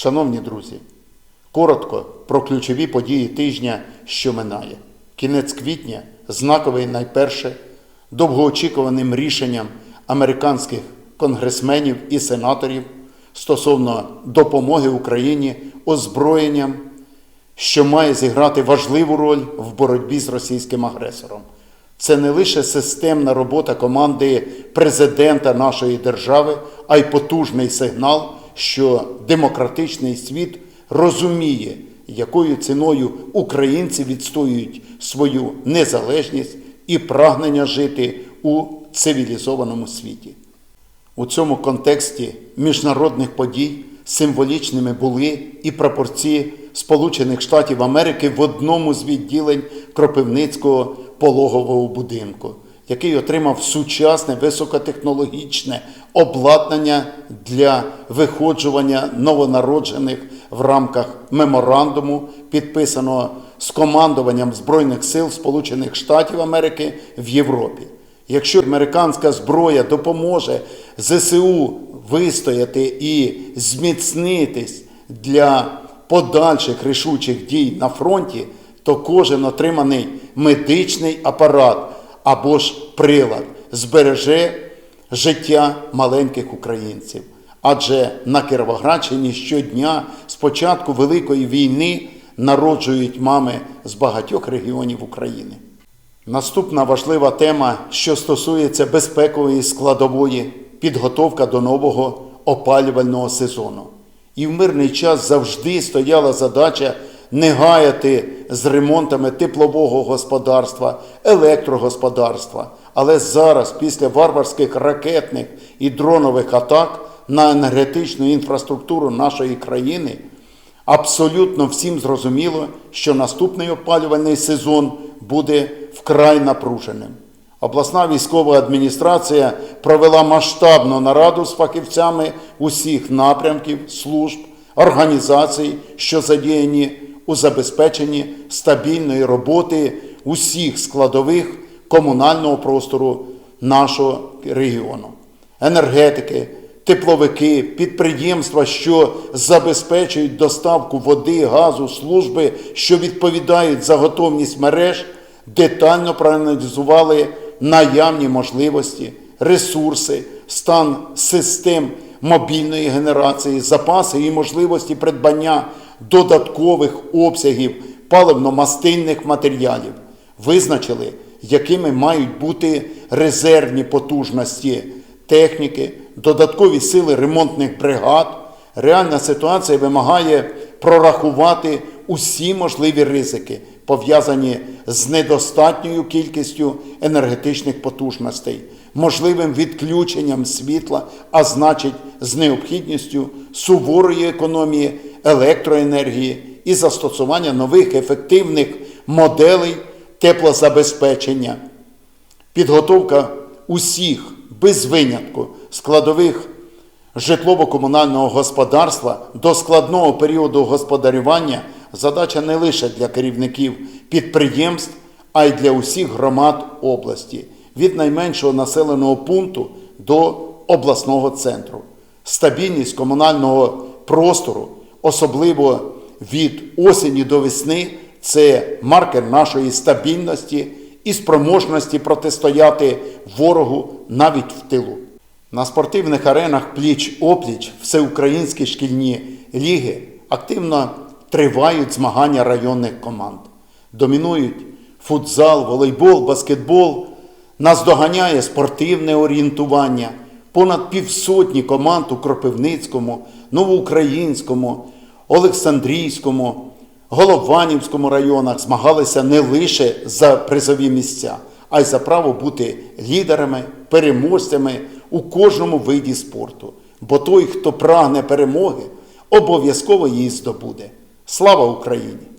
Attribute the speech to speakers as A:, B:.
A: Шановні друзі, коротко про ключові події тижня, що минає. Кінець квітня знаковий найперше довгоочікуваним рішенням американських конгресменів і сенаторів стосовно допомоги Україні озброєнням, що має зіграти важливу роль в боротьбі з російським агресором. Це не лише системна робота команди президента нашої держави, а й потужний сигнал, що демократичний світ розуміє, якою ціною українці відстоюють свою незалежність і прагнення жити у цивілізованому світі. У цьому контексті міжнародних подій символічними були і прапорці Сполучених Штатів Америки в одному з відділень Кропивницького пологового будинку, який отримав сучасне високотехнологічне обладнання для виходжування новонароджених в рамках меморандуму, підписаного з командуванням Збройних сил Сполучених Штатів Америки в Європі. Якщо американська зброя допоможе ЗСУ вистояти і зміцнитись для подальших рішучих дій на фронті, то кожен отриманий медичний апарат або ж прилад збереже життя маленьких українців. Адже на Кіровоградщині щодня з початку Великої війни народжують мами з багатьох регіонів України. Наступна важлива тема, що стосується безпекової складової підготовка до нового опалювального сезону. І в мирний час завжди стояла задача не гаяти з ремонтами теплового господарства, електрогосподарства. Але зараз, після варварських ракетних і дронових атак на енергетичну інфраструктуру нашої країни, абсолютно всім зрозуміло, що наступний опалювальний сезон буде вкрай напруженим. Обласна військова адміністрація провела масштабну нараду з фахівцями усіх напрямків, служб, організацій, що задіяні у забезпеченні стабільної роботи усіх складових комунального простору нашого регіону, енергетики, тепловики, підприємства, що забезпечують доставку води, газу, служби, що відповідають за готовність мереж, детально проаналізували наявні можливості, ресурси, стан систем мобільної генерації, запаси і можливості придбання додаткових обсягів паливно-мастильних матеріалів. Визначили, якими мають бути резервні потужності техніки, додаткові сили ремонтних бригад. Реальна ситуація вимагає прорахувати усі можливі ризики, пов'язані з недостатньою кількістю енергетичних потужностей, можливим відключенням світла, а значить, з необхідністю суворої економії електроенергії і застосування нових ефективних моделей теплозабезпечення. Підготовка усіх без винятку складових житлово-комунального господарства до складного періоду господарювання задача не лише для керівників підприємств, а й для усіх громад області від найменшого населеного пункту до обласного центру. Стабільність комунального простору, особливо від осені до весни, це маркер нашої стабільності і спроможності протистояти ворогу навіть в тилу. На спортивних аренах пліч-опліч всеукраїнські шкільні ліги активно тривають змагання районних команд. Домінують футзал, волейбол, баскетбол. Нас доганяє спортивне орієнтування. Понад півсотні команд у Кропивницькому, Новоукраїнському, Олександрійському, Голованівському районах змагалися не лише за призові місця, а й за право бути лідерами, переможцями у кожному виді спорту. Бо той, хто прагне перемоги, обов'язково її здобуде. Слава Україні!